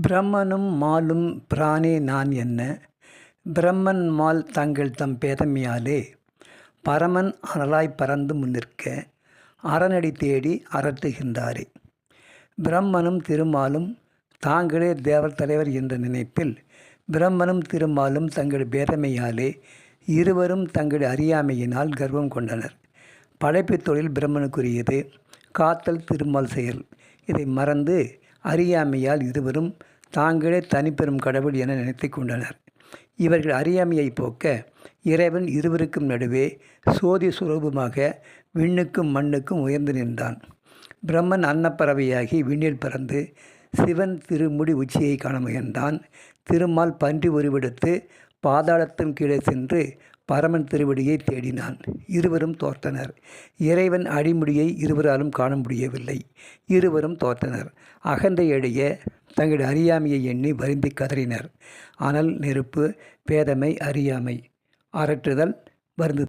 பிரம்மனும் மாலும் பிரானே நான் என்ன பிரம்மன் மால் தங்கள் தம் பேதமையாலே பரமன் அனலாய் பறந்து முன்னிற்க அரணடி தேடி அரற்றுகின்றாரே. பிரம்மனும் திருமாலும் தாங்களே தேவர் தலைவர் என்ற நினைப்பில் பிரம்மனும் திருமாலும் தங்கள் பேதமையாலே இருவரும் தங்கள் அறியாமையினால் கர்வம் கொண்டனர். படைப்பு தொழில் பிரம்மனுக்குரியது காத்தல் திருமால் செயல். இதை மறந்து அறியாமையால் இருவரும் தாங்களே தனிப்பெரும் கடவுள் என நினைத்துக் கொண்டனர். இவர்கள் அறியாமையை போக்க இறைவன் இருவருக்கும் நடுவே சோதி சுரூபமாக விண்ணுக்கும் மண்ணுக்கும் உயர்ந்து நின்றான். பிரம்மன் அன்னப்பறவையாகி விண்ணில் பறந்து சிவன் திருமுடி உச்சியைக் காண முயன்றான். திருமால் பன்றி உருவெடுத்து பாதாளத்தின் கீழே சென்று பரமன் திருவடியைத் தேடினான். இருவரும் தோற்றனர். இறைவன் அடிமுடியை இருவராலும் காண முடியவில்லை. இருவரும் தோற்றனர். அகந்தையடைய தங்கள் அறியாமையை எண்ணி வருந்திக் கதறினர். அனல் நெருப்பு பேதமை அறியாமை அரற்றுதல் வருந்து